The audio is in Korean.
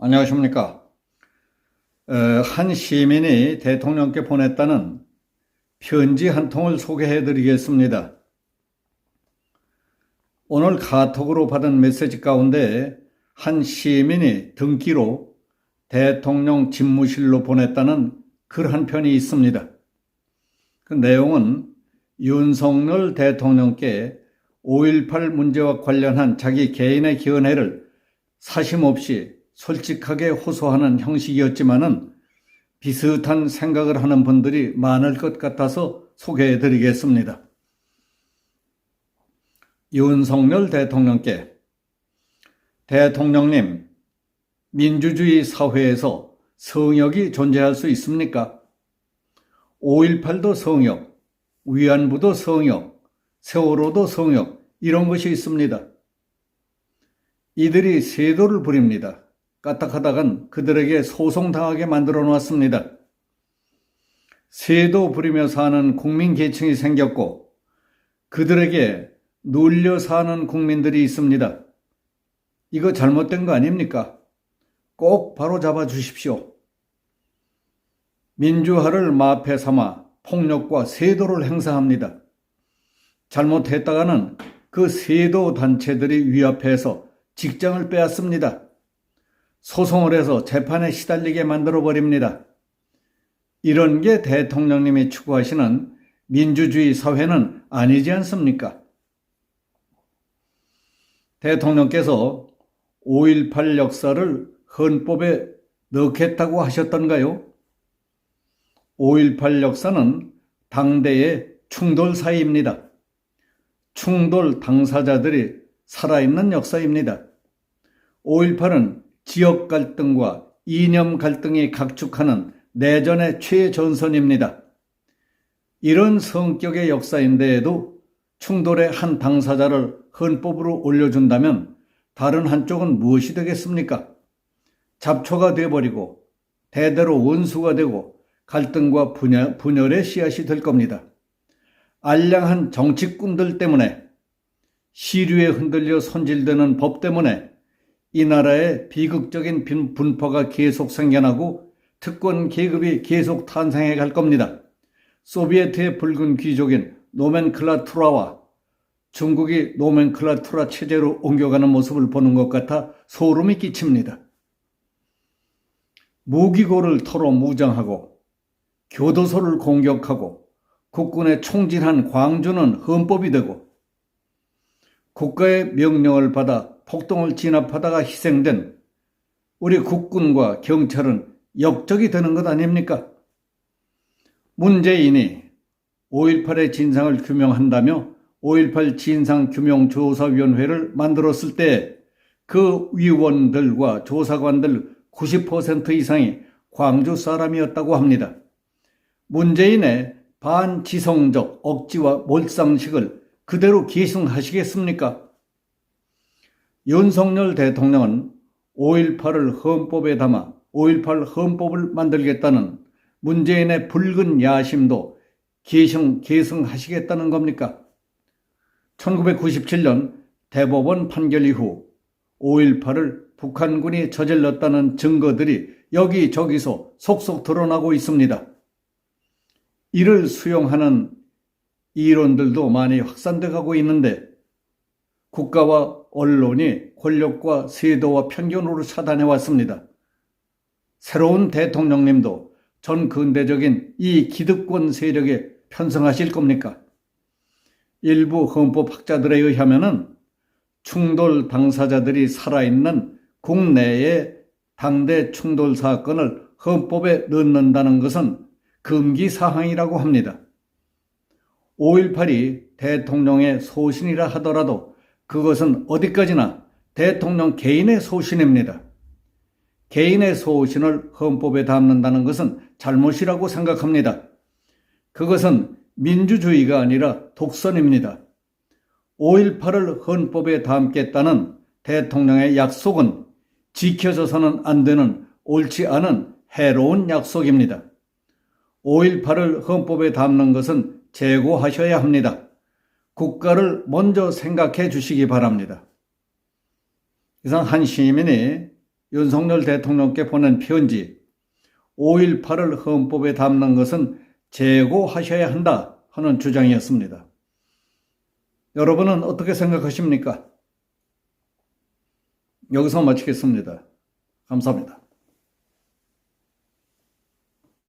안녕하십니까. 어, 한 시민이 대통령께 보냈다는 편지 한 통을 소개해 드리겠습니다. 오늘 카톡으로 받은 메시지 가운데 한 시민이 등기로 대통령 집무실로 보냈다는 글 한 편이 있습니다. 그 내용은 윤석열 대통령께 5.18 문제와 관련한 자기 개인의 견해를 사심 없이 솔직하게 호소하는 형식이었지만은 비슷한 생각을 하는 분들이 많을 것 같아서 소개해 드리겠습니다. 윤석열 대통령께 대통령님, 민주주의 사회에서 성역이 존재할 수 있습니까? 5.18도 성역, 위안부도 성역, 세월호도 성역, 이런 것이 있습니다. 이들이 세도를 부립니다. 까딱하다간 그들에게 소송당하게 만들어 놓았습니다. 세도 부리며 사는 국민 계층이 생겼고 그들에게 눌려 사는 국민들이 있습니다. 이거 잘못된 거 아닙니까? 꼭 바로 잡아 주십시오. 민주화를 마패 삼아 폭력과 세도를 행사합니다. 잘못했다가는 그 세도 단체들이 위압해서 직장을 빼앗습니다. 소송을 해서 재판에 시달리게 만들어 버립니다. 이런 게 대통령님이 추구하시는 민주주의 사회는 아니지 않습니까? 대통령께서 5.18 역사를 헌법에 넣겠다고 하셨던가요? 5.18 역사는 당대의 충돌사입니다. 충돌 당사자들이 살아있는 역사입니다. 5.18은 지역 갈등과 이념 갈등이 각축하는 내전의 최전선입니다. 이런 성격의 역사인데에도 충돌의 한 당사자를 헌법으로 올려준다면 다른 한쪽은 무엇이 되겠습니까? 잡초가 되어버리고 대대로 원수가 되고 갈등과 분열, 분열의 씨앗이 될 겁니다. 알량한 정치꾼들 때문에 시류에 흔들려 손질되는 법 때문에 이 나라의 비극적인 분포가 계속 생겨나고 특권 계급이 계속 탄생해 갈 겁니다. 소비에트의 붉은 귀족인 노멘클라투라와 중국이 노멘클라투라 체제로 옮겨가는 모습을 보는 것 같아 소름이 끼칩니다. 무기고를 털어 무장하고 교도소를 공격하고 국군에 총진한 광주는 헌법이 되고 국가의 명령을 받아 폭동을 진압하다가 희생된 우리 국군과 경찰은 역적이 되는 것 아닙니까? 문재인이 5.18의 진상을 규명한다며 5.18 진상규명조사위원회를 만들었을 때 그 위원들과 조사관들 90% 이상이 광주 사람이었다고 합니다. 문재인의 반지성적 억지와 몰상식을 그대로 계승하시겠습니까? 윤석열 대통령은 5.18을 헌법에 담아 5.18 헌법을 만들겠다는 문재인의 붉은 야심도 계승, 계승하시겠다는 겁니까? 1997년 대법원 판결 이후 5.18을 북한군이 저질렀다는 증거들이 여기저기서 속속 드러나고 있습니다. 이를 수용하는 이론들도 많이 확산돼 가고 있는데 국가와 언론이 권력과 세도와 편견으로 차단해 왔습니다. 새로운 대통령님도 전 근대적인 이 기득권 세력에 편성하실 겁니까? 일부 헌법학자들에 의하면은 충돌 당사자들이 살아있는 국내의 당대 충돌 사건을 헌법에 넣는다는 것은 금기 사항이라고 합니다. 5.18이 대통령의 소신이라 하더라도 그것은 어디까지나 대통령 개인의 소신입니다. 개인의 소신을 헌법에 담는다는 것은 잘못이라고 생각합니다. 그것은 민주주의가 아니라 독선입니다. 5.18을 헌법에 담겠다는 대통령의 약속은 지켜져서는 안 되는 옳지 않은 해로운 약속입니다. 5.18을 헌법에 담는 것은 재고하셔야 합니다. 국가를 먼저 생각해 주시기 바랍니다. 이상 한 시민이 윤석열 대통령께 보낸 편지 5.18을 헌법에 담는 것은 재고하셔야 한다 하는 주장이었습니다. 여러분은 어떻게 생각하십니까? 여기서 마치겠습니다. 감사합니다.